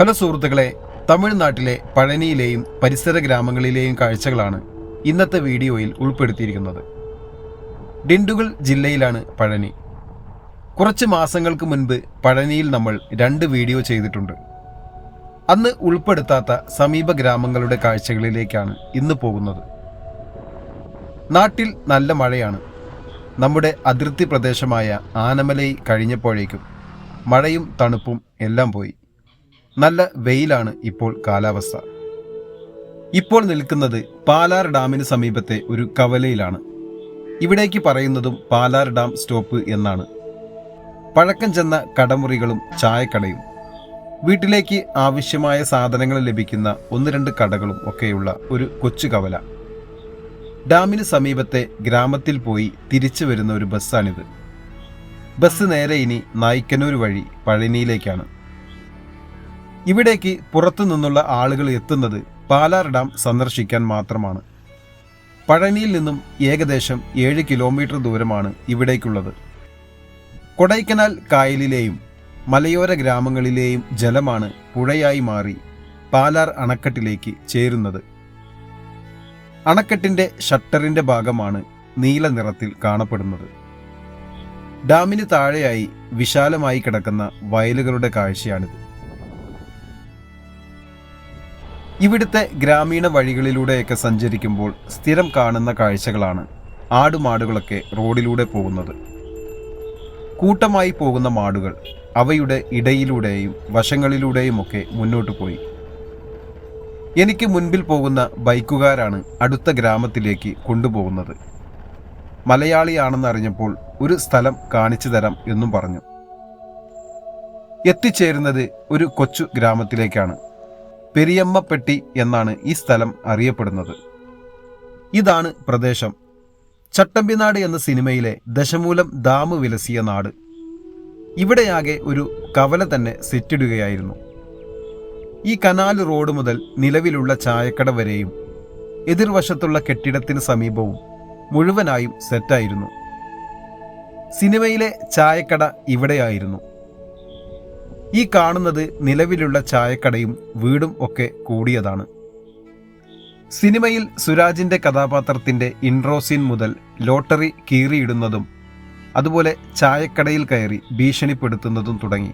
Hello സുഹൃത്തുക്കളെ തമിഴ്നാട്ടിലെ പഴനിയിലെയും പരിസര ഗ്രാമങ്ങളിലെയും കാഴ്ചകളാണ് ഇന്നത്തെ വീഡിയോയിൽ ഉൾപ്പെടുത്തിയിരിക്കുന്നത്. ഡിണ്ടുകൾ ജില്ലയിലാണ് പഴനി. കുറച്ച് മാസങ്ങൾക്ക് മുൻപ് പഴനിയിൽ നമ്മൾ രണ്ട് വീഡിയോ ചെയ്തിട്ടുണ്ട്. അന്ന് ഉൾപ്പെടുത്താത്ത സമീപ ഗ്രാമങ്ങളുടെ കാഴ്ചകളിലേക്കാണ് ഇന്ന് പോകുന്നത്. നാട്ടിൽ നല്ല മഴയാണ്. നമ്മുടെ അതിർത്തി പ്രദേശമായ ആനമലൈ കഴിഞ്ഞപ്പോഴേക്കും മഴയും തണുപ്പും എല്ലാം പോയി. നല്ല വെയിലാണ് ഇപ്പോൾ കാലാവസ്ഥ. ഇപ്പോൾ നിൽക്കുന്നത് പാലാർ ഡാമിന് സമീപത്തെ ഒരു കവലയിലാണ്. ഇവിടേക്ക് പറയുന്നതും പാലാർ ഡാം സ്റ്റോപ്പ് എന്നാണ്. പഴക്കം ചെന്ന കടമുറികളും ചായക്കടയും വീട്ടിലേക്ക് ആവശ്യമായ സാധനങ്ങൾ ലഭിക്കുന്ന ഒന്ന് രണ്ട് കടകളും ഒക്കെയുള്ള ഒരു കൊച്ചു കവല. ഡാമിന് സമീപത്തെ ഗ്രാമത്തിൽ പോയി തിരിച്ചു വരുന്ന ഒരു ബസ്സാണിത്. ബസ് നേരെ ഇനി നായ്ക്കനൂർ വഴി പഴനിയിലേക്കാണ്. ഇവിടേക്ക് പുറത്തു നിന്നുള്ള ആളുകൾ എത്തുന്നത് പാലാർ ഡാം സന്ദർശിക്കാൻ മാത്രമാണ്. പഴനിയിൽ നിന്നും ഏകദേശം ഏഴ് കിലോമീറ്റർ ദൂരമാണ് ഇവിടേക്കുള്ളത്. കൊടൈക്കനാൽ കായലിലെയും മലയോര ഗ്രാമങ്ങളിലെയും ജലമാണ് പുഴയായി മാറി പാലാർ അണക്കെട്ടിലേക്ക് ചേരുന്നത്. അണക്കെട്ടിന്റെ ഷട്ടറിന്റെ ഭാഗമാണ് നീല നിറത്തിൽ കാണപ്പെടുന്നത്. ഡാമിന് താഴെയായി വിശാലമായി കിടക്കുന്ന വയലുകളുടെ കാഴ്ചയാണിത്. ഇവിടുത്തെ ഗ്രാമീണ വഴികളിലൂടെയൊക്കെ സഞ്ചരിക്കുമ്പോൾ സ്ഥിരം കാണുന്ന കാഴ്ചകളാണ് ആടുമാടുകളൊക്കെ റോഡിലൂടെ പോകുന്നത്. കൂട്ടമായി പോകുന്ന മാടുകൾ അവയുടെ ഇടയിലൂടെയും വശങ്ങളിലൂടെയുമൊക്കെ മുന്നോട്ട് പോയി. എനിക്ക് മുൻപിൽ പോകുന്ന ബൈക്കുകാരാണ് അടുത്ത ഗ്രാമത്തിലേക്ക് കൊണ്ടുപോകുന്നത്. മലയാളിയാണെന്നറിഞ്ഞപ്പോൾ ഒരു സ്ഥലം കാണിച്ചു തരാം എന്നും പറഞ്ഞു. എത്തിച്ചേരുന്നത് ഒരു കൊച്ചു ഗ്രാമത്തിലേക്കാണ്. പെരിയമ്മപ്പെട്ടി എന്നാണ് ഈ സ്ഥലം അറിയപ്പെടുന്നത്. ഇതാണ് പ്രദേശം. ചട്ടമ്പിനാട് എന്ന സിനിമയിലെ ദശമൂലം ദാമു വിലസിയ നാട്. ഇവിടെയാകെ ഒരു കവല തന്നെ സെറ്റിടുകയായിരുന്നു. ഈ കനാൽ റോഡ് മുതൽ നിലവിലുള്ള ചായക്കട വരെയും എതിർവശത്തുള്ള കെട്ടിടത്തിന് സമീപവും മുഴുവനായും സെറ്റായിരുന്നു. സിനിമയിലെ ചായക്കട ഇവിടെയായിരുന്നു. ഈ കാണുന്നത് നിലവിലുള്ള ചായക്കടയും വീടും ഒക്കെ കൂടിയതാണ്. സിനിമയിൽ സുരാജിന്റെ കഥാപാത്രത്തിന്റെ ഇൻട്രോ സീൻ മുതൽ ലോട്ടറി കീറിയിടുന്നതും അതുപോലെ ചായക്കടയിൽ കയറി ഭീഷണിപ്പെടുത്തുന്നതും തുടങ്ങി.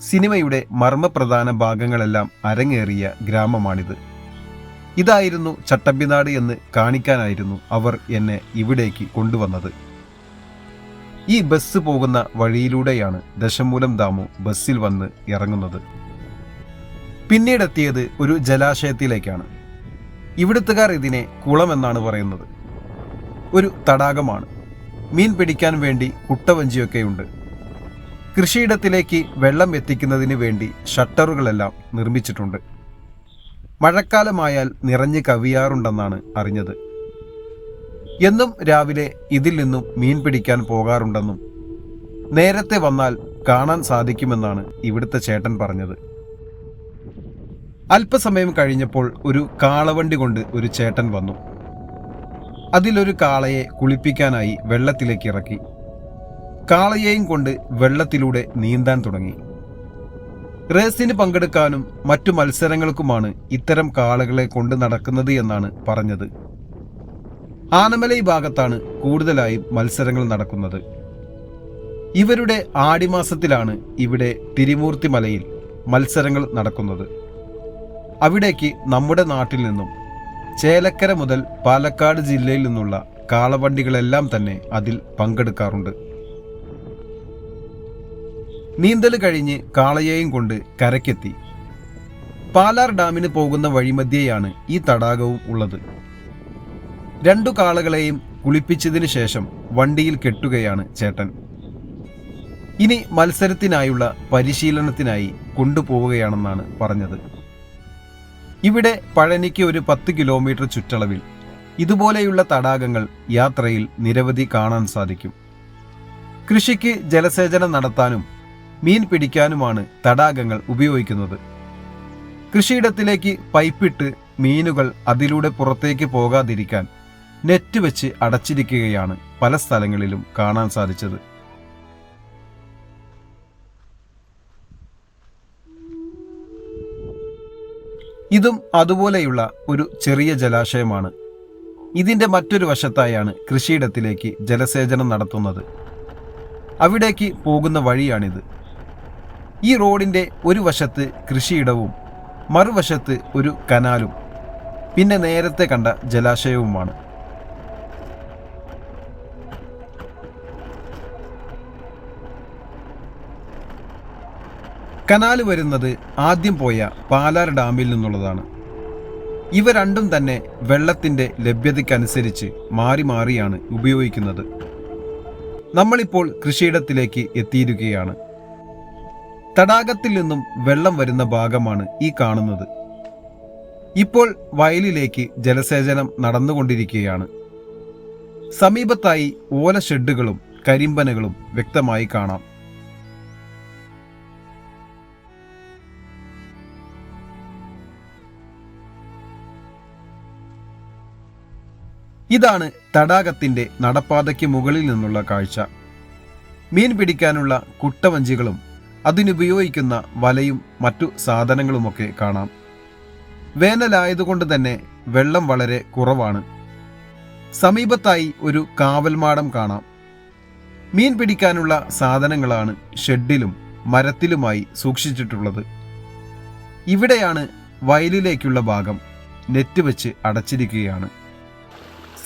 സിനിമയുടെ മർമ്മപ്രധാന ഭാഗങ്ങളെല്ലാം അരങ്ങേറിയ ഗ്രാമമാണിത്. ഇതായിരുന്നു ചട്ടമ്പിനാട് എന്ന് കാണിക്കാനായിരുന്നു അവർ എന്നെ ഇവിടേക്ക് കൊണ്ടുവന്നത്. ഈ ബസ് പോകുന്ന വഴിയിലൂടെയാണ് ദശമൂലം ദാമു ബസ്സിൽ വന്ന് ഇറങ്ങുന്നത്. പിന്നീടെത്തിയത് ഒരു ജലാശയത്തിലേക്കാണ്. ഇവിടുത്തുകാർ ഇതിനെ കുളമെന്നാണ് പറയുന്നത്. ഒരു തടാകമാണ്. മീൻ പിടിക്കാൻ വേണ്ടി കുട്ടവഞ്ചിയൊക്കെയുണ്ട്. കൃഷിയിടത്തിലേക്ക് വെള്ളം എത്തിക്കുന്നതിന് വേണ്ടി ഷട്ടറുകളെല്ലാം നിർമ്മിച്ചിട്ടുണ്ട്. മഴക്കാലമായാൽ നിറഞ്ഞു കവിയാറുണ്ടെന്നാണ് അറിഞ്ഞത്. എന്നും രാവിലെ ഇതിൽ നിന്നും മീൻ പിടിക്കാൻ പോകാറുണ്ടെന്നും നേരത്തെ വന്നാൽ കാണാൻ സാധിക്കുമെന്നാണ് ഇവിടുത്തെ ചേട്ടൻ പറഞ്ഞത്. അല്പസമയം കഴിഞ്ഞപ്പോൾ ഒരു കാളവണ്ടി കൊണ്ട് ഒരു ചേട്ടൻ വന്നു. അതിലൊരു കാളയെ കുളിപ്പിക്കാനായി വെള്ളത്തിലേക്ക് ഇറക്കി. കാളയെയും കൊണ്ട് വെള്ളത്തിലൂടെ നീന്താൻ തുടങ്ങി. റേസിന് പങ്കെടുക്കാനും മറ്റു മത്സരങ്ങൾക്കുമാണ് ഇത്തരം കാളകളെ കൊണ്ട് നടക്കുന്നത് എന്നാണ് പറഞ്ഞത്. ആനമലൈ ഭാഗത്താണ് കൂടുതലായും മത്സരങ്ങൾ നടക്കുന്നത്. ഇവരുടെ ആടിമാസത്തിലാണ് ഇവിടെ തിരുമൂർത്തി മലയിൽ മത്സരങ്ങൾ നടക്കുന്നത്. അവിടേക്ക് നമ്മുടെ നാട്ടിൽ നിന്നും ചേലക്കര മുതൽ പാലക്കാട് ജില്ലയിൽ നിന്നുള്ള കാളവണ്ടികളെല്ലാം തന്നെ അതിൽ പങ്കെടുക്കാറുണ്ട്. നീന്തൽ കഴിഞ്ഞ് കാളയെയും കൊണ്ട് കരക്കെത്തി പാലാർ ഡാമിന് പോകുന്ന വഴിമധ്യേയാണ് ഈ തടാകവും ഉള്ളത്. രണ്ടു കാളകളെയും കുളിപ്പിച്ചതിനു ശേഷം വണ്ടിയിൽ കെട്ടുകയാണ് ചേട്ടൻ. ഇനി മത്സരത്തിനായുള്ള പരിശീലനത്തിനായി കൊണ്ടുപോവുകയാണെന്നാണ് പറഞ്ഞത്. ഇവിടെ പഴനിക്ക് ഒരു പത്ത് കിലോമീറ്റർ ചുറ്റളവിൽ ഇതുപോലെയുള്ള തടാകങ്ങൾ യാത്രയിൽ നിരവധി കാണാൻ സാധിക്കും. കൃഷിക്ക് ജലസേചനം നടത്താനും മീൻ പിടിക്കാനുമാണ് തടാകങ്ങൾ ഉപയോഗിക്കുന്നത്. കൃഷിയിടത്തിലേക്ക് പൈപ്പിട്ട് മീനുകൾ അതിലൂടെ പുറത്തേക്ക് പോകാതിരിക്കാൻ നെറ്റ് വെച്ച് അടച്ചിരിക്കുകയാണ് പല സ്ഥലങ്ങളിലും കാണാൻ സാധിച്ചത്. ഇതും അതുപോലെയുള്ള ഒരു ചെറിയ ജലാശയമാണ്. ഇതിന്റെ മറ്റൊരു വശത്തായാണ് കൃഷിയിടത്തിലേക്ക് ജലസേചനം നടത്തുന്നത്. അവിടേക്ക് പോകുന്ന വഴിയാണിത്. ഈ റോഡിന്റെ ഒരു വശത്ത് കൃഷിയിടവും മറുവശത്ത് ഒരു കനാലും പിന്നെ നേരത്തെ കണ്ട ജലാശയവുമാണ്. കനാല് വരുന്നത് ആദ്യം പോയ പാലാർ ഡാമിൽ നിന്നുള്ളതാണ്. ഇവ രണ്ടും തന്നെ വെള്ളത്തിന്റെ ലഭ്യതയ്ക്കനുസരിച്ച് മാറി മാറിയാണ് ഉപയോഗിക്കുന്നത്. നമ്മളിപ്പോൾ കൃഷിയിടത്തിലേക്ക് എത്തിയിരിക്കുകയാണ്. തടാകത്തിൽ നിന്നും വെള്ളം വരുന്ന ഭാഗമാണ് ഈ കാണുന്നത്. ഇപ്പോൾ വയലിലേക്ക് ജലസേചനം നടന്നുകൊണ്ടിരിക്കുകയാണ്. സമീപത്തായി ഓല ഷെഡുകളും കരിമ്പനകളും വ്യക്തമായി കാണാം. ഇതാണ് തടാകത്തിന്റെ നടപ്പാതയ്ക്ക് മുകളിൽ നിന്നുള്ള കാഴ്ച. മീൻ പിടിക്കാനുള്ള കുട്ടവഞ്ചികളും അതിനുപയോഗിക്കുന്ന വലയും മറ്റു സാധനങ്ങളുമൊക്കെ കാണാം. വേനലായതുകൊണ്ട് തന്നെ വെള്ളം വളരെ കുറവാണ്. സമീപത്തായി ഒരു കാവൽമാടം കാണാം. മീൻ പിടിക്കാനുള്ള സാധനങ്ങളാണ് ഷെഡിലും മരത്തിലുമായി സൂക്ഷിച്ചിട്ടുള്ളത്. ഇവിടെയാണ് വയലിലേക്കുള്ള ഭാഗം. നെറ്റ് വെച്ച് അടച്ചിരിക്കുകയാണ്.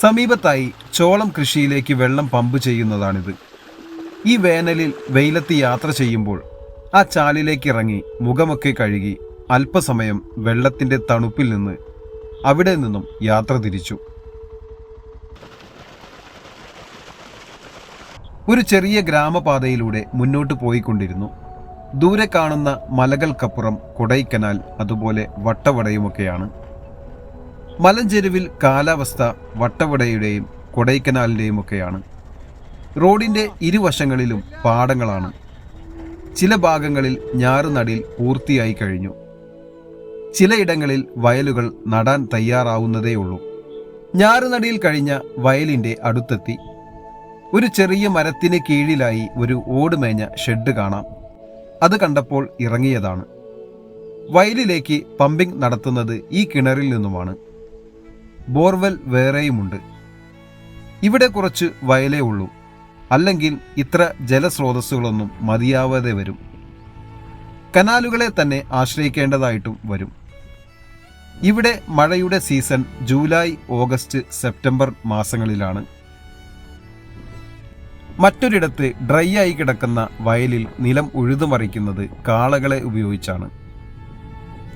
സമീപത്തായി ചോളം കൃഷിയിലേക്ക് വെള്ളം പമ്പ് ചെയ്യുന്നതാണിത്. ഈ വേനലിൽ വെയിലത്ത് യാത്ര ചെയ്യുമ്പോൾ ആ ചാലിലേക്ക് ഇറങ്ങി മുഖമൊക്കെ കഴുകി അല്പസമയം വെള്ളത്തിന്റെ തണുപ്പിൽ നിന്ന് അവിടെ നിന്നും യാത്ര തിരിച്ചു. ഒരു ചെറിയ ഗ്രാമപാതയിലൂടെ മുന്നോട്ട് പോയിക്കൊണ്ടിരുന്നു. ദൂരെ കാണുന്ന മലകൾക്കപ്പുറം കൊടൈക്കനാൽ അതുപോലെ വട്ടവടയുമൊക്കെയാണ്. മലഞ്ചെരുവിൽ കാലാവസ്ഥ വട്ടവടയുടെയും കൊടൈക്കനാലിന്റെയും ഒക്കെയാണ്. റോഡിന്റെ ഇരുവശങ്ങളിലും പാടങ്ങളാണ്. ചില ഭാഗങ്ങളിൽ ഞാറുനടിൽ പൂർത്തിയായി കഴിഞ്ഞു. ചിലയിടങ്ങളിൽ വയലുകൾ നടാൻ തയ്യാറാവുന്നതേയുള്ളൂ. ഞാറുനടിയിൽ കഴിഞ്ഞ വയലിന്റെ അടുത്തെത്തി. ഒരു ചെറിയ മരത്തിന് കീഴിലായി ഒരു ഓടുമേഞ്ഞ ഷെഡ് കാണാം. അത് കണ്ടപ്പോൾ ഇറങ്ങിയതാണ്. വയലിലേക്ക് പമ്പിംഗ് നടത്തുന്നത് ഈ കിണറിൽ നിന്നുമാണ്. ബോർവെൽ വേറെയുമുണ്ട്. ഇവിടെ കുറച്ച് വയലേ ഉള്ളൂ. അല്ലെങ്കിൽ ഇത്ര ജലസ്രോതസ്സുകളൊന്നും മതിയാവാതെ വരും. കനാലുകളെ തന്നെ ആശ്രയിക്കേണ്ടതായിട്ടും വരും. ഇവിടെ മഴയുടെ സീസൺ ജൂലൈ ഓഗസ്റ്റ് സെപ്റ്റംബർ മാസങ്ങളിലാണ്. മറ്റൊരിടത്ത് ഡ്രൈ ആയി കിടക്കുന്ന വയലിൽ നിലം ഉഴുതുമറിക്കുന്നത് കാളകളെ ഉപയോഗിച്ചാണ്.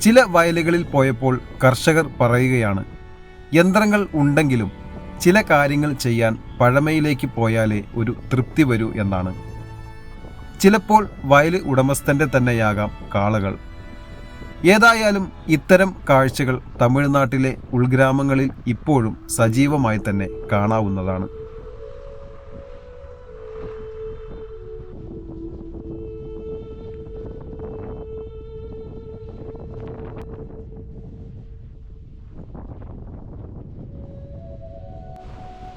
ചില വയലുകളിൽ പോയപ്പോൾ കർഷകർ പറയുകയാണ് യന്ത്രങ്ങൾ ഉണ്ടെങ്കിലും ചില കാര്യങ്ങൾ ചെയ്യാൻ പഴമയിലേക്ക് പോയാലേ ഒരു തൃപ്തി വരൂ എന്നാണ്. ചിലപ്പോൾ വയൽ ഉടമസ്ഥന്റെ തന്നെയാകാം കാളകൾ. ഏതായാലും ഇത്തരം കാഴ്ചകൾ തമിഴ്നാട്ടിലെ ഉൾഗ്രാമങ്ങളിൽ ഇപ്പോഴും സജീവമായി തന്നെ കാണാവുന്നതാണ്.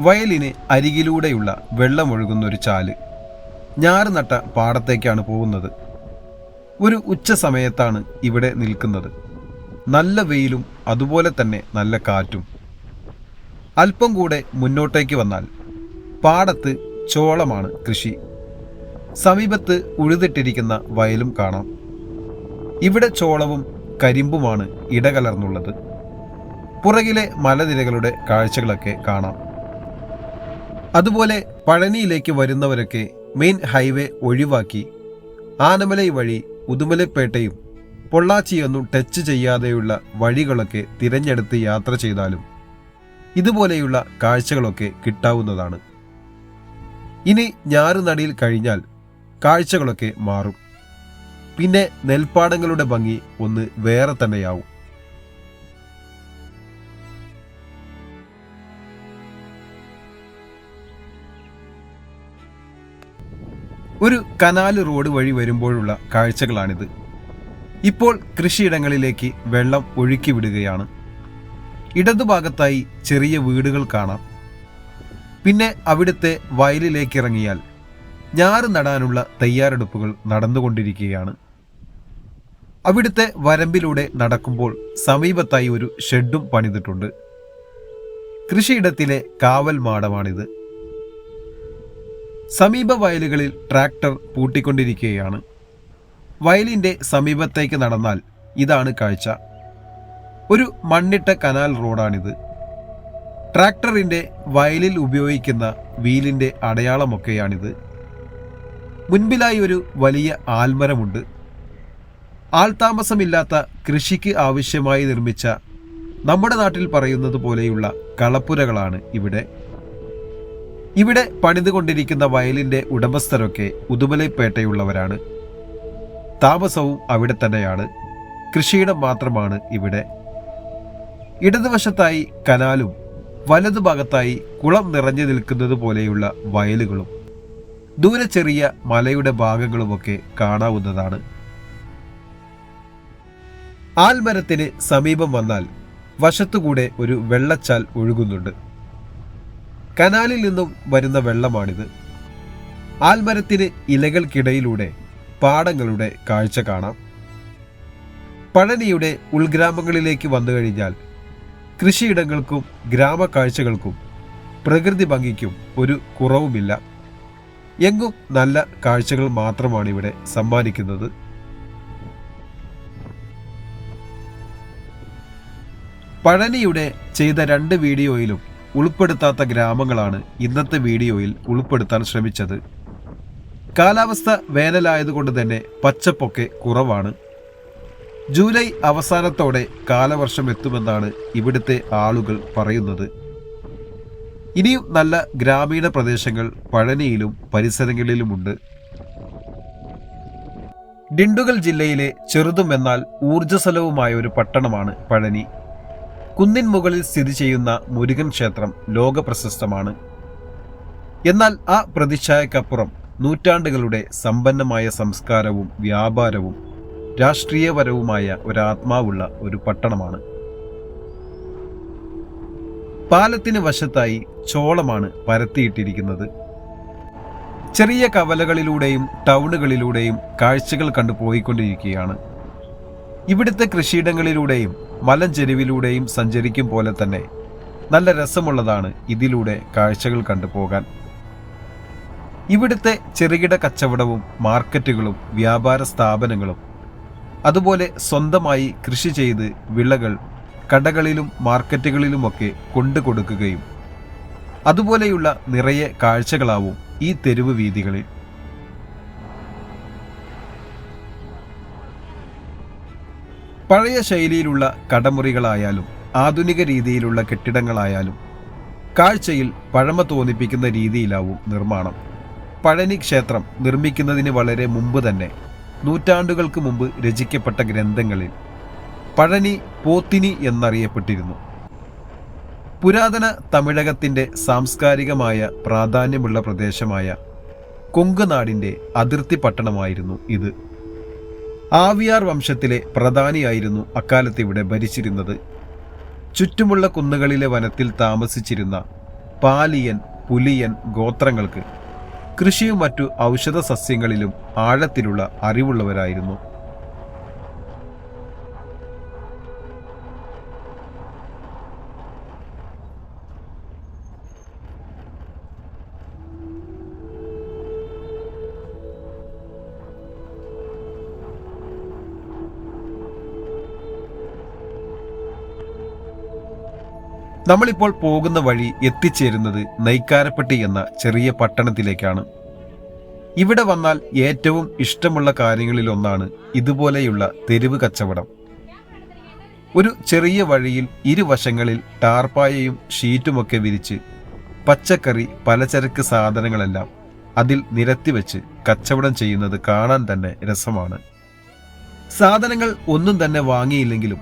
വയലിന് അരികിലൂടെയുള്ള വെള്ളമൊഴുകുന്ന ഒരു ചാൽ. ഞാറ് നട്ട പാടത്തേക്കാണ് പോകുന്നത്. ഒരു ഉച്ച സമയത്താണ് ഇവിടെ നിൽക്കുന്നത്. നല്ല വെയിലും അതുപോലെ തന്നെ നല്ല കാറ്റും. അല്പം കൂടെ മുന്നോട്ടേക്ക് വന്നാൽ പാടത്ത് ചോളമാണ് കൃഷി. സമീപത്ത് ഉഴുതിട്ടിരിക്കുന്ന വയലും കാണാം. ഇവിടെ ചോളവും കരിമ്പുമാണ് ഇടകലർന്നുള്ളത്. പുറകിലെ മലനിരകളുടെ കാഴ്ചകളൊക്കെ കാണാം. അതുപോലെ പഴനിയിലേക്ക് വരുന്നവരൊക്കെ മെയിൻ ഹൈവേ ഒഴിവാക്കി ആനമലൈ വഴി ഉദുമലപ്പേട്ടയും പൊള്ളാച്ചിയൊന്നും ടച്ച് ചെയ്യാതെയുള്ള വഴികളൊക്കെ തിരഞ്ഞെടുത്ത് യാത്ര ചെയ്താലും ഇതുപോലെയുള്ള കാഴ്ചകളൊക്കെ കിട്ടാവുന്നതാണ്. ഇനി ഞാറുനടിയിൽ കഴിഞ്ഞാൽ കാഴ്ചകളൊക്കെ മാറും. പിന്നെ നെൽപ്പാടങ്ങളുടെ ഭംഗി ഒന്ന് വേറെ തന്നെയാവും. ഒരു കനാൽ റോഡ് വഴി വരുമ്പോഴുള്ള കാഴ്ചകളാണിത്. ഇപ്പോൾ കൃഷിയിടങ്ങളിലേക്ക് വെള്ളം ഒഴുക്കി വിടുകയാണ്. ഇടതുഭാഗത്തായി ചെറിയ വീടുകൾ കാണാം. പിന്നെ അവിടുത്തെ വയലിലേക്ക് ഇറങ്ങിയാൽ ഞാറ് നടാനുള്ള തയ്യാറെടുപ്പുകൾ നടന്നുകൊണ്ടിരിക്കുകയാണ്. അവിടുത്തെ വരമ്പിലൂടെ നടക്കുമ്പോൾ സമീപത്തായി ഒരു ഷെഡും പണിതിട്ടുണ്ട്. കൃഷിയിടത്തിലെ കാവൽ മാടമാണിത്. സമീപ വയലുകളിൽ ട്രാക്ടർ പൂട്ടിക്കൊണ്ടിരിക്കുകയാണ്. വയലിന്റെ സമീപത്തേക്ക് നടന്നാൽ ഇതാണ് കാഴ്ച. ഒരു മണ്ണിട്ട കനാൽ റോഡാണിത്. ട്രാക്ടറിന്റെ വയലിൽ ഉപയോഗിക്കുന്ന വീലിന്റെ അടയാളമൊക്കെയാണിത്. മുൻപിലായി ഒരു വലിയ ആൽമരമുണ്ട്. ആൾതാമസമില്ലാത്ത കൃഷിക്ക് ആവശ്യമായി നിർമ്മിച്ച നമ്മുടെ നാട്ടിൽ പറയുന്നത് പോലെയുള്ള കളപ്പുരകളാണ് ഇവിടെ. ഇവിടെ പണിതുകൊണ്ടിരിക്കുന്ന വയലിന്റെ ഉടമസ്ഥരൊക്കെ ഉദുമലൈപ്പേട്ടയുള്ളവരാണ് താമസവും അവിടെ തന്നെയാണ്. കൃഷിയിടം മാത്രമാണ് ഇവിടെ. ഇടതുവശത്തായി കനാലും വലതുഭാഗത്തായി കുളം നിറഞ്ഞു നിൽക്കുന്നത് പോലെയുള്ള വയലുകളും ദൂരെ ചെറിയ മലയുടെ ഭാഗങ്ങളുമൊക്കെ കാണാവുന്നതാണ്. ആൽമരത്തിന് സമീപം വന്നാൽ വശത്തുകൂടെ ഒരു വെള്ളച്ചാൽ ഒഴുകുന്നുണ്ട്. കനാലിൽ നിന്നും വരുന്ന വെള്ളമാണിത്. ആൽമരത്തിന് ഇലകൾക്കിടയിലൂടെ പാടങ്ങളുടെ കാഴ്ച കാണാം. പഴനിയുടെ ഉൾഗ്രാമങ്ങളിലേക്ക് വന്നു കഴിഞ്ഞാൽ കൃഷിയിടങ്ങൾക്കും ഗ്രാമക്കാഴ്ചകൾക്കും പ്രകൃതി ഭംഗിക്കും ഒരു കുറവുമില്ല. എങ്ങും നല്ല കാഴ്ചകൾ മാത്രമാണ് ഇവിടെ സമ്മാനിക്കുന്നത്. പഴനിയുടെ ചെയ്ത രണ്ട് വീഡിയോയിലും ഉൾപ്പെടുത്താത്ത ഗ്രാമങ്ങളാണ് ഇന്നത്തെ വീഡിയോയിൽ ഉൾപ്പെടുത്താൻ ശ്രമിച്ചത്. കാലാവസ്ഥ വേനലായതുകൊണ്ട് തന്നെ പച്ചപ്പൊക്കെ കുറവാണ്. ജൂലൈ അവസാനത്തോടെ കാലവർഷം എത്തുമെന്നാണ് ഇവിടുത്തെ ആളുകൾ പറയുന്നത്. ഇനിയും നല്ല ഗ്രാമീണ പ്രദേശങ്ങൾ പഴനിയിലും പരിസരങ്ങളിലുമുണ്ട്. ഡിണ്ടുഗൽ ജില്ലയിലെ ചെറുതും എന്നാൽ ഊർജസ്വലവുമായ ഒരു പട്ടണമാണ് പഴനി. കുന്നിൻ മുകളിൽ സ്ഥിതി ചെയ്യുന്ന മുരുകൻ ക്ഷേത്രം ലോക പ്രശസ്തമാണ് എന്നാൽ ആ പ്രതിച്ഛായക്കപ്പുറം നൂറ്റാണ്ടുകളുടെ സമ്പന്നമായ സംസ്കാരവും വ്യാപാരവും രാഷ്ട്രീയപരവുമായ ഒരാത്മാവുള്ള ഒരു പട്ടണമാണ്. പാലത്തിന് വശത്തായി ചോളമാണ് പരത്തിയിട്ടിരിക്കുന്നത്. ചെറിയ കവലകളിലൂടെയും ടൗണുകളിലൂടെയും കാഴ്ചകൾ കണ്ടു പോയിക്കൊണ്ടിരിക്കുകയാണ്. ഇവിടുത്തെ കൃഷിയിടങ്ങളിലൂടെയും മലഞ്ചെരുവിലൂടെയും സഞ്ചരിക്കും പോലെ തന്നെ നല്ല രസമുള്ളതാണ് ഇതിലൂടെ കാഴ്ചകൾ കണ്ടു പോകാൻ. ഇവിടുത്തെ ചെറുകിട കച്ചവടവും മാർക്കറ്റുകളും വ്യാപാര സ്ഥാപനങ്ങളും അതുപോലെ സ്വന്തമായി കൃഷി ചെയ്ത് വിളകൾ കടകളിലും മാർക്കറ്റുകളിലുമൊക്കെ കൊണ്ടു കൊടുക്കുകയും അതുപോലെയുള്ള നിറയെ കാഴ്ചകളാവും ഈ തെരുവ് വീതികളിൽ പഴയ ശൈലിയിലുള്ള കടമുറികളായാലും ആധുനിക രീതിയിലുള്ള കെട്ടിടങ്ങളായാലും കാഴ്ചയിൽ പഴമ തോന്നിപ്പിക്കുന്ന രീതിയിലാവും നിർമ്മാണം. പഴനി ക്ഷേത്രം നിർമ്മിക്കുന്നതിന് വളരെ മുമ്പ് തന്നെ നൂറ്റാണ്ടുകൾക്ക് മുമ്പ് രചിക്കപ്പെട്ട ഗ്രന്ഥങ്ങളിൽ പഴനി പോത്തിനി എന്നറിയപ്പെട്ടിരുന്നു. പുരാതന തമിഴകത്തിന്റെ സാംസ്കാരികമായ പ്രാധാന്യമുള്ള പ്രദേശമായ കൊങ്കുനാടിന്റെ അതിർത്തി പട്ടണമായിരുന്നു ഇത്. ആവിയാർ വംശത്തിലെ പ്രധാനിയായിരുന്നു അക്കാലത്ത് ഇവിടെ ഭരിച്ചിരുന്നത്. ചുറ്റുമുള്ള കുന്നുകളിലെ വനത്തിൽ താമസിച്ചിരുന്ന പാലിയൻ പുലിയൻ ഗോത്രങ്ങൾക്ക് കൃഷിയും മറ്റു ഔഷധ സസ്യങ്ങളിലും ആഴത്തിലുള്ള അറിവുള്ളവരായിരുന്നു. നമ്മളിപ്പോൾ പോകുന്ന വഴി എത്തിച്ചേരുന്നത് നെയ്ക്കാരപ്പെട്ടി എന്ന ചെറിയ പട്ടണത്തിലേക്കാണ്. ഇവിടെ വന്നാൽ ഏറ്റവും ഇഷ്ടമുള്ള കാര്യങ്ങളിലൊന്നാണ് ഇതുപോലെയുള്ള തെരുവ് കച്ചവടം. ഒരു ചെറിയ വഴിയിൽ ഇരുവശങ്ങളിൽ ടാർപ്പായയും ഷീറ്റുമൊക്കെ വിരിച്ച് പച്ചക്കറി പലചരക്ക് സാധനങ്ങളെല്ലാം അതിൽ നിരത്തിവെച്ച് കച്ചവടം ചെയ്യുന്നത് കാണാൻ തന്നെ രസമാണ്. സാധനങ്ങൾ ഒന്നും തന്നെ വാങ്ങിയില്ലെങ്കിലും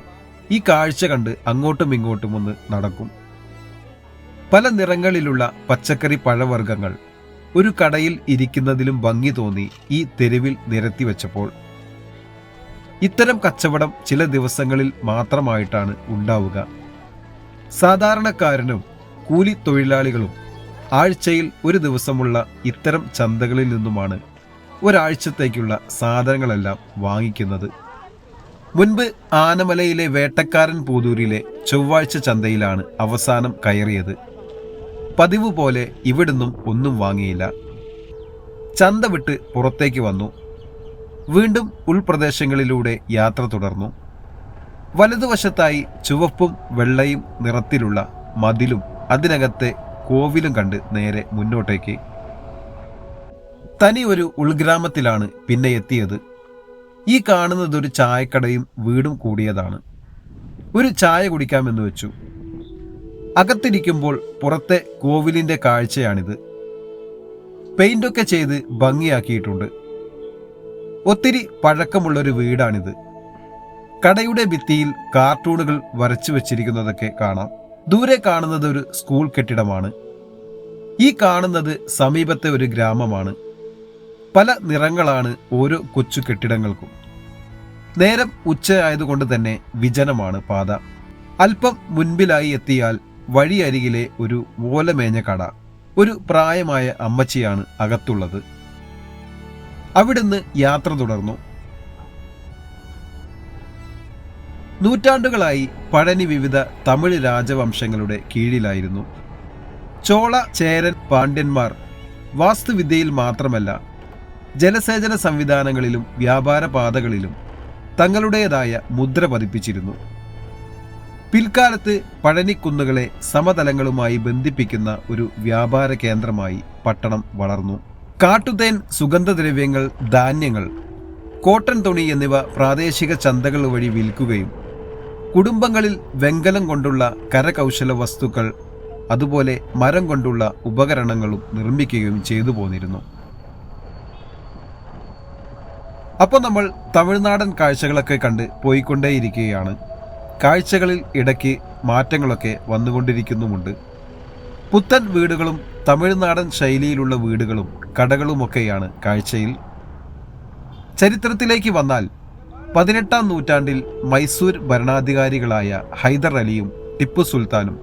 ഈ കാഴ്ച കണ്ട് അങ്ങോട്ടും ഇങ്ങോട്ടും ഒന്ന് നടക്കും. പല നിറങ്ങളിലുള്ള പച്ചക്കറി പഴവർഗങ്ങൾ ഒരു കടയിൽ ഇരിക്കുന്നതിലും ഭംഗി തോന്നി ഈ തെരുവിൽ നിരത്തി വെച്ചപ്പോൾ. ഇത്തരം കച്ചവടം ചില ദിവസങ്ങളിൽ മാത്രമായിട്ടാണ് ഉണ്ടാവുക. സാധാരണക്കാരനും കൂലി തൊഴിലാളികളും ആഴ്ചയിൽ ഒരു ദിവസമുള്ള ഇത്തരം ചന്തകളിൽ നിന്നുമാണ് ഒരാഴ്ചത്തേക്കുള്ള സാധനങ്ങളെല്ലാം വാങ്ങിക്കുന്നത്. മുൻപ് ആനമലയിലെ വേട്ടക്കാരൻ പൂതൂരിലെ ചൊവ്വാഴ്ച ചന്തയിലാണ് അവസാനം കയറിയത്. പതിവ് പോലെ ഇവിടുന്നും ഒന്നും വാങ്ങിയില്ല. ചന്ത വിട്ട് പുറത്തേക്ക് വന്നു. വീണ്ടും ഉൾപ്രദേശങ്ങളിലൂടെ യാത്ര തുടർന്നു. വലതുവശത്തായി ചുവപ്പും വെള്ളയും നിറത്തിലുള്ള മതിലും അതിനകത്തെ കോവിലും കണ്ട് നേരെ മുന്നോട്ടേക്ക്. തനി ഒരു ഉൾഗ്രാമത്തിലാണ് പിന്നെ എത്തിയത്. ഈ കാണുന്നതൊരു ചായക്കടയും വീടും കൂടിയതാണ്. ഒരു ചായ കുടിക്കാമെന്ന് വെച്ചു. അകത്തിരിക്കുമ്പോൾ പുറത്തെ കോവിലിന്റെ കാഴ്ചയാണിത്. പെയിന്റൊക്കെ ചെയ്ത് ഭംഗിയാക്കിയിട്ടുണ്ട്. ഒത്തിരി പഴക്കമുള്ളൊരു വീടാണിത്. കടയുടെ ഭിത്തിയിൽ കാർട്ടൂണുകൾ വരച്ചു വച്ചിരിക്കുന്നതൊക്കെ കാണാം. ദൂരെ കാണുന്നത് ഒരു സ്കൂൾ കെട്ടിടമാണ്. ഈ കാണുന്നത് സമീപത്തെ ഒരു ഗ്രാമമാണ്. പല നിറങ്ങളാണ് ഓരോ കൊച്ചു കെട്ടിടങ്ങൾക്കും. നേരം ഉച്ചയായതുകൊണ്ട് തന്നെ വിജനമാണ് പാത. അല്പം മുൻപിലായി എത്തിയാൽ വഴിയരികിലെ ഒരു ഓലമേഞ്ഞ കട. ഒരു പ്രായമായ അമ്മച്ചിയാണ് അകത്തുള്ളത്. അവിടുന്ന് യാത്ര തുടർന്നു. നൂറ്റാണ്ടുകളായി പഴനി വിവിധ തമിഴ് രാജവംശങ്ങളുടെ കീഴിലായിരുന്നു. ചോള ചേരൻ പാണ്ഡ്യന്മാർ വാസ്തുവിദ്യയിൽ മാത്രമല്ല ജലസേചന സംവിധാനങ്ങളിലും വ്യാപാര പാതകളിലും തങ്ങളുടേതായ മുദ്ര പതിപ്പിച്ചിരുന്നു. പിൽക്കാലത്ത് പഴനിക്കുന്നുകളെ സമതലങ്ങളുമായി ബന്ധിപ്പിക്കുന്ന ഒരു വ്യാപാര കേന്ദ്രമായി പട്ടണം വളർന്നു. കാട്ടുതേൻ സുഗന്ധദ്രവ്യങ്ങൾ ധാന്യങ്ങൾ കോട്ടൺ തുണി എന്നിവ പ്രാദേശിക ചന്തകൾ വഴി വിൽക്കുകയും കുടുംബങ്ങളിൽ വെങ്കലം കൊണ്ടുള്ള കരകൗശല വസ്തുക്കൾ അതുപോലെ മരം കൊണ്ടുള്ള ഉപകരണങ്ങളും നിർമ്മിക്കുകയും ചെയ്തു പോന്നിരുന്നു. അപ്പോൾ നമ്മൾ തമിഴ്നാടൻ കാഴ്ചകളൊക്കെ കണ്ട് പോയിക്കൊണ്ടേയിരിക്കുകയാണ്. കാഴ്ചകളിൽ ഇടയ്ക്ക് മാറ്റങ്ങളൊക്കെ വന്നുകൊണ്ടിരിക്കുന്നുമുണ്ട്. പുത്തൻ വീടുകളും തമിഴ്നാടൻ ശൈലിയിലുള്ള വീടുകളും കടകളുമൊക്കെയാണ് കാഴ്ചയിൽ. ചരിത്രത്തിലേക്ക് വന്നാൽ പതിനെട്ടാം നൂറ്റാണ്ടിൽ മൈസൂർ ഭരണാധികാരികളായ ഹൈദർ അലിയും ടിപ്പു സുൽത്താനും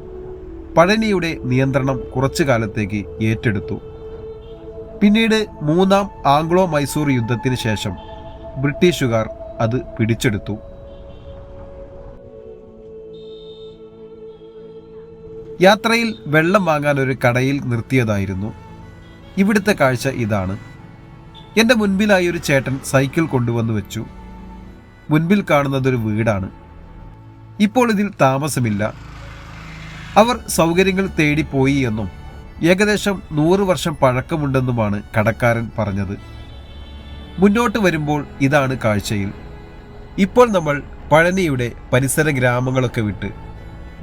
പഴനിയുടെ നിയന്ത്രണം കുറച്ചു കാലത്തേക്ക് ഏറ്റെടുത്തു. പിന്നീട് മൂന്നാം ആംഗ്ലോ മൈസൂർ യുദ്ധത്തിന് ശേഷം ബ്രിട്ടീഷുകാർ അത് പിടിച്ചെടുത്തു. യാത്രയിൽ വെള്ളം വാങ്ങാൻ ഒരു കടയിൽ നിർത്തിയതായിരുന്നു. ഇവിടുത്തെ കാഴ്ച ഇതാണ്. എന്റെ മുൻപിലായി ഒരു ചേട്ടൻ സൈക്കിൾ കൊണ്ടുവന്നു വെച്ചു. മുൻപിൽ കാണുന്നതൊരു വീടാണ്. ഇപ്പോൾ ഇതിൽ താമസമില്ല. അവർ സൗകര്യങ്ങൾ തേടിപ്പോയി എന്നും ഏകദേശം നൂറ് വർഷം പഴക്കമുണ്ടെന്നുമാണ് കടക്കാരൻ പറഞ്ഞത്. മുന്നോട്ട് വരുമ്പോൾ ഇതാണ് കാഴ്ചയിൽ. ഇപ്പോൾ നമ്മൾ പഴനിയുടെ പരിസര ഗ്രാമങ്ങളൊക്കെ വിട്ട്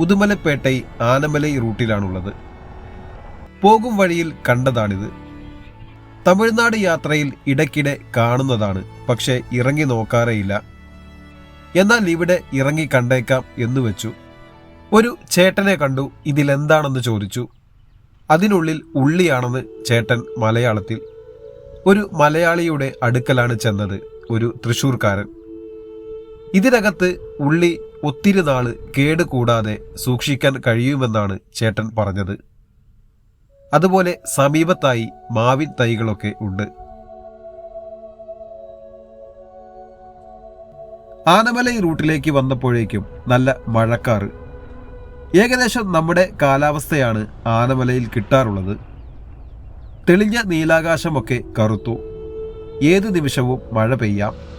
ഉദുമലപ്പേട്ടൈ ആനമലൈ റൂട്ടിലാണുള്ളത്. പോകും വഴിയിൽ കണ്ടതാണിത്. തമിഴ്നാട് യാത്രയിൽ ഇടയ്ക്കിടെ കാണുന്നതാണ് പക്ഷേ ഇറങ്ങി നോക്കാറേയില്ല. എന്നാൽ ഇവിടെ ഇറങ്ങി കണ്ടേക്കാം എന്ന് വെച്ചു. ഒരു ചേട്ടനെ കണ്ടു ഇതിലെന്താണെന്ന് ചോദിച്ചു. അതിനുള്ളിൽ ഉള്ളിയാണെന്ന് ചേട്ടൻ മലയാളത്തിൽ. ഒരു മലയാളിയുടെ അടുക്കലാണ് ചെന്നത് ഒരു തൃശൂർക്കാരൻ ഇതിനകത്ത് ഉള്ളി ഒത്തിരി നാൾ കേടുകൂടാതെ സൂക്ഷിക്കാൻ കഴിയുമെന്നാണ് ചേട്ടൻ പറഞ്ഞത്. അതുപോലെ സമീപത്തായി മാവിൻ തൈകളൊക്കെ ഉണ്ട്. ആനമലൈ റൂട്ടിലേക്ക് വന്നപ്പോഴേക്കും നല്ല മഴക്കാറ്. ഏകദേശം നമ്മുടെ കാലാവസ്ഥയാണ് ആനമലയിൽ കിട്ടാറുള്ളത്. തെളിഞ്ഞ നീലാകാശമൊക്കെ കറുത്തു. ഏതു നിമിഷവും മഴ പെയ്യാം.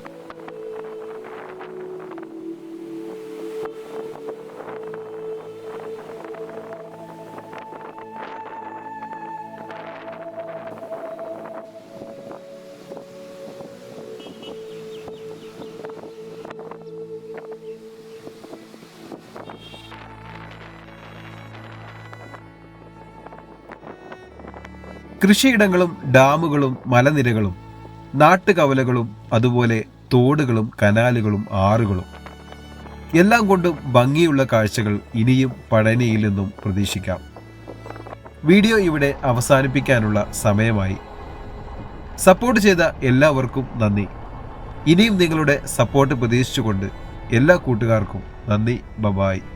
കൃഷിയിടങ്ങളും ഡാമുകളും മലനിരകളും നാട്ടുകവലകളും അതുപോലെ തോടുകളും കനാലുകളും ആറുകളും എല്ലാം കൊണ്ടും ഭംഗിയുള്ള കാഴ്ചകൾ ഇനിയും പഴനിയിൽ നിന്നും പ്രതീക്ഷിക്കാം. വീഡിയോ ഇവിടെ അവസാനിപ്പിക്കാനുള്ള സമയമായി. സപ്പോർട്ട് ചെയ്ത എല്ലാവർക്കും നന്ദി. ഇനിയും നിങ്ങളുടെ സപ്പോർട്ട് പ്രതീക്ഷിച്ചുകൊണ്ട് എല്ലാ കൂട്ടുകാർക്കും നന്ദി. ബബായ്.